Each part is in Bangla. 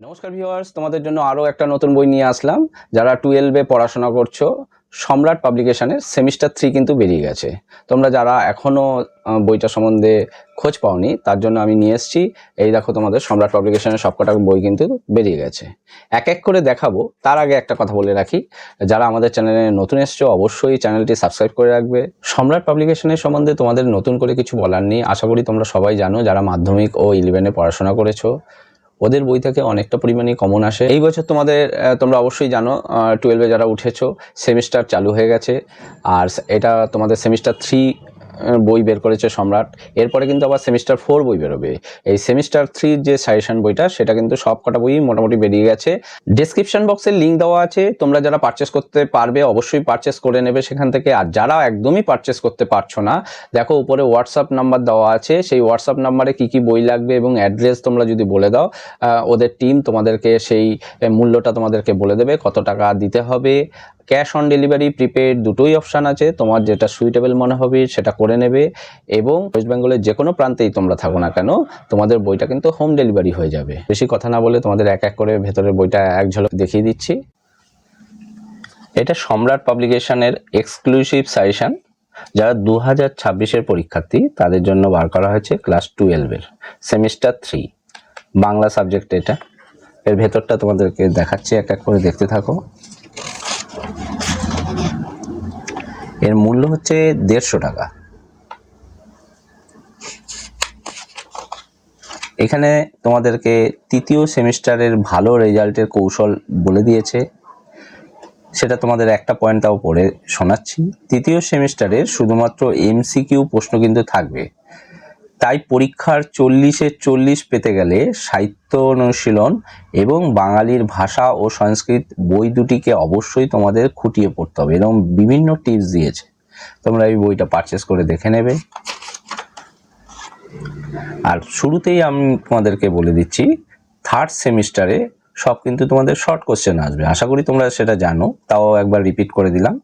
নমস্কার ভিউয়ার্স, তোমাদের জন্য আরও একটা নতুন বই নিয়ে আসলাম। যারা টুয়েলভে পড়াশোনা করছ, সম্রাট পাবলিকেশনের সেমিস্টার থ্রি কিন্তু বেরিয়ে গেছে। তোমরা যারা এখনও বইটা সম্বন্ধে খোঁজ পাওনি, তার জন্য আমি নিয়ে এসেছি। এই দেখো তোমাদের সম্রাট পাবলিকেশনের সবকটা বই কিন্তু বেরিয়ে গেছে। এক এক করে দেখাবো। তার আগে একটা কথা বলে রাখি। যারা আমাদের চ্যানেলে নতুন এসছো, অবশ্যই চ্যানেলটি সাবস্ক্রাইব করে রাখবে। সম্রাট পাবলিকেশনের সম্বন্ধে তোমাদের নতুন করে কিছু বলার নেই। আশা করি তোমরা সবাই জানো, যারা মাধ্যমিক ও ইলেভেনে পড়াশোনা করেছ ওদের বই থেকে অনেকটা পরিমাণে কমন আসে। এই বছর তোমাদের তোমরা অবশ্যই জানো টুয়েলভে যারা উঠেছো সেমিস্টার চালু হয়ে গেছে। আর এটা তোমাদের সেমিস্টার থ্রি বই বের করেছে সম্রাট। এরপরে কিন্তু আবার সেমিস্টার ফোর বই বেরোবে। এই সেমিস্টার থ্রির যে সাজেশন বইটা, সেটা কিন্তু সব কটা বই মোটামুটি বেরিয়ে গেছে। ডিসক্রিপশন বক্সে লিঙ্ক দেওয়া আছে। তোমরা যারা পারচেস করতে পারবে, অবশ্যই পারচেস করে নেবে সেখান থেকে। আর যারা একদমই পারচেস করতে পারছ না, দেখো উপরে হোয়াটসঅ্যাপ নাম্বার দেওয়া আছে। সেই হোয়াটসঅ্যাপ নাম্বারে কি কি বই লাগবে এবং অ্যাড্রেস তোমরা যদি বলে দাও ওদের টিম তোমাদেরকে সেই মূল্যটা তোমাদেরকে বলে দেবে, কত টাকা দিতে হবে। ক্যাশ অন ডেলিভারি প্রিপেড দুটোই অপশান আছে। তোমার যেটা সুইটেবল মনে হবে সেটা করে নেবে এবং ওয়েস্ট বেঙ্গলের যে কোনো প্রান্তেই তোমরা থাকো না কেন, তোমাদের বইটা কিন্তু হোম ডেলিভারি হয়ে যাবে। বেশি কথা না বলে তোমাদের এক এক করে ভেতরের বইটা এক ঝলক দেখিয়ে দিচ্ছি। এটা সম্রাট পাবলিকেশনের এক্সক্লুসিভ সাজেশান। যারা দু হাজার ছাব্বিশের পরীক্ষার্থী, তাদের জন্য বার করা হয়েছে ক্লাস টুয়েলভের, সেমিস্টার থ্রি। বাংলা সাবজেক্ট এটা। এর ভেতরটা তোমাদেরকে দেখাচ্ছি, এক এক করে দেখতে থাকো। এর মূল্য হচ্ছে দেড়শো টাকা। এখানে তোমাদেরকে তৃতীয় সেমিস্টারের ভালো রেজাল্টের কৌশল বলে দিয়েছে। সেটা তোমাদের একটা পয়েন্ট তাও পড়ে শোনাচ্ছি। তৃতীয় সেমিস্টারের শুধুমাত্র এমসিকিউ প্রশ্ন কিন্তু থাকবে। তাই পরীক্ষার চল্লিশে চল্লিশ পেতে গেলে সাহিত্য অনুশীলন এবং বাঙালির ভাষা ও সংস্কৃত বই দুটিকে অবশ্যই তোমাদের খুঁটিয়ে পড়তে হবে এরকম বিভিন্ন টিপস দিয়েছে। তোমরা এই বইটা পারচেস করে দেখে নেবে। আর শুরুতেই আমি তোমাদেরকে বলে দিচ্ছি থার্ড সেমিস্টারে সব কিন্তু তোমাদের শর্ট কোশ্চেন আসবে। আশা করি তোমরা সেটা জানো, তাও একবার রিপিট করে দিলাম।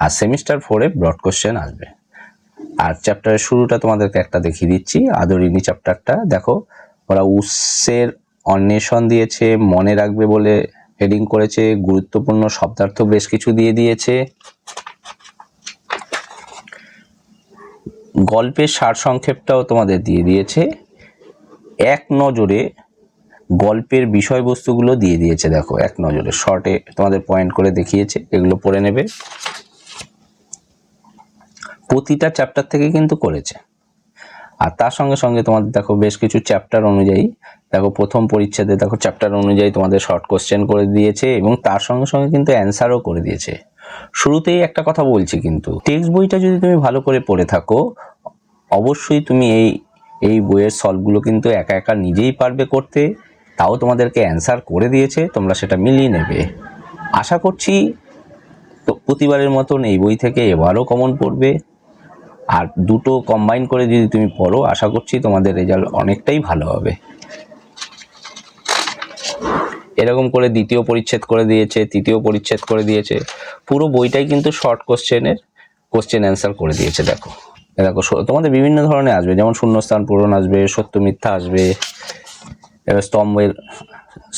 আর সেমিস্টার ফোরে ব্রড কোশ্চেন আসবে। আর চ্যাপ্টারের শুরুটা তোমাদেরকে একটা দেখিয়ে দিচ্ছি। আদরিনী চ্যাপ্টারটা দেখো, ওরা উৎসের অন্বেষণ দিয়েছে, মনে রাখবে বলে হেডিং করেছে, গুরুত্বপূর্ণ শব্দার্থ বেশ কিছু দিয়ে দিয়েছে। গল্পের সারসংক্ষেপটাও তোমাদের দিয়ে দিয়েছে। এক নজরে গল্পের বিষয়বস্তুগুলো দিয়ে দিয়েছে, দেখো, এক নজরে। শর্টে তোমাদের পয়েন্ট করে দেখিয়েছে, এগুলো পড়ে নেবে। প্রতিটা চ্যাপ্টার থেকে কিন্তু করেছে। আর তার সঙ্গে সঙ্গে তোমাদের দেখো বেশ কিছু চ্যাপ্টার অনুযায়ী, দেখো প্রথম পরিচ্ছেদে দেখো চ্যাপ্টার অনুযায়ী তোমাদের শর্ট কোশ্চেন করে দিয়েছে এবং তার সঙ্গে সঙ্গে কিন্তু অ্যান্সারও করে দিয়েছে। শুরুতেই একটা কথা বলছি কিন্তু টেক্সট বইটা যদি তুমি ভালো করে পড়ে থাকো, অবশ্যই তুমি এই এই বইয়ের সলভগুলো কিন্তু একা একা নিজেই পারবে করতে, তাও তোমাদেরকে অ্যান্সার করে দিয়েছে, তোমরা সেটা মিলিয়ে নেবে। আশা করছি প্রতিবারের মতন এই বই থেকে এবারও কমন পড়বে। আর দুটো কম্বাইন করে যদি তুমি পড়ো, আশা করছি তোমাদের রেজাল্ট অনেকটাই ভালো হবে। এরকম করে দ্বিতীয় পরিচ্ছেদ করে দিয়েছে, তৃতীয় পরিচ্ছেদ করে দিয়েছে। পুরো বইটাই কিন্তু শর্ট কোশ্চেনের কোশ্চেন অ্যান্সার করে দিয়েছে, দেখো। দেখো তোমাদের বিভিন্ন ধরনের আসবে, যেমন শূন্যস্থান পূরণ আসবে, সত্য মিথ্যা আসবে, এবার স্তম্ভের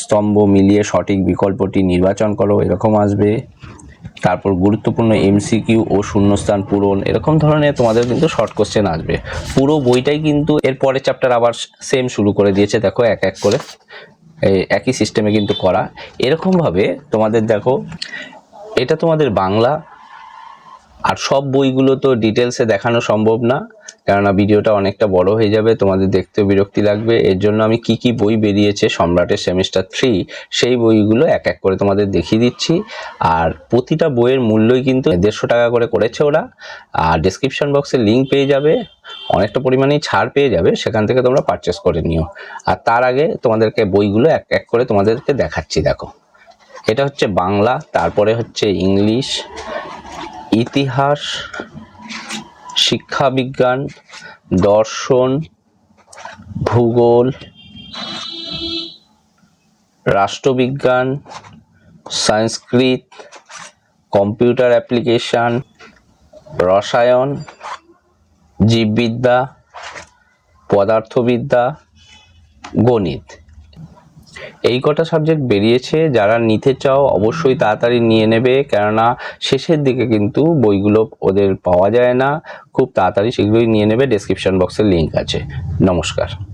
স্তম্ভ মিলিয়ে সঠিক বিকল্পটি নির্বাচন করো, এরকম আসবে। তারপর গুরুত্বপূর্ণ এমসিকিউ ও শূন্যস্থান পূরণ, এরকম ধরনের তোমাদের কিন্তু শর্ট কোশ্চেন আসবে। পুরো বইটাই কিন্তু এর পরের চ্যাপ্টার আবার সেম শুরু করে দিয়েছে, দেখো এক এক করে। একই সিস্টেমে কিন্তু করা। এরকমভাবে তোমাদের দেখো, এটা তোমাদের বাংলা আর সব বইগুলো তো ডিটেলসে দেখানো সম্ভব না, কেননা ভিডিওটা অনেকটা বড় হয়ে যাবে, তোমাদের দেখতেও বিরক্তি লাগবে। এর জন্য আমি কি কি বই বেরিয়েছে সম্রাটের সেমিস্টার থ্রি সেই বইগুলো এক এক করে তোমাদের দেখিয়ে দিচ্ছি। আর প্রতিটা বইয়ের মূল্যই কিন্তু দেড়শো টাকা করে করেছে ওরা, আর ডিসক্রিপশন বক্সে লিঙ্ক পেয়ে যাবে, অনেকটা পরিমাণেই ছাড় পেয়ে যাবে, সেখান থেকে তোমরা পারচেস করে নিও। আর তার আগে তোমাদেরকে বইগুলো এক এক করে তোমাদেরকে দেখাচ্ছি, দেখো। এটা হচ্ছে বাংলা, তারপরে হচ্ছে ইংলিশ ইতিহাস শিক্ষাবিজ্ঞান দর্শন ভূগোল রাষ্ট্রবিজ্ঞান সংস্কৃত কম্পিউটার অ্যাপ্লিকেশান রসায়ন জীববিদ্যা পদার্থবিদ্যা গণিত। এই কটা সাবজেক্ট বেরিয়েছে, যারা নিতে চাও অবশ্যই তাড়াতাড়ি নিয়ে নেবে। কেননা শেষের দিকে কিন্তু বইগুলো ওদের পাওয়া যায় না। খুব তাড়াতাড়ি সেগুলোই নিয়ে নেবে। ডেসক্রিপশন বক্সের লিঙ্ক আছে। নমস্কার।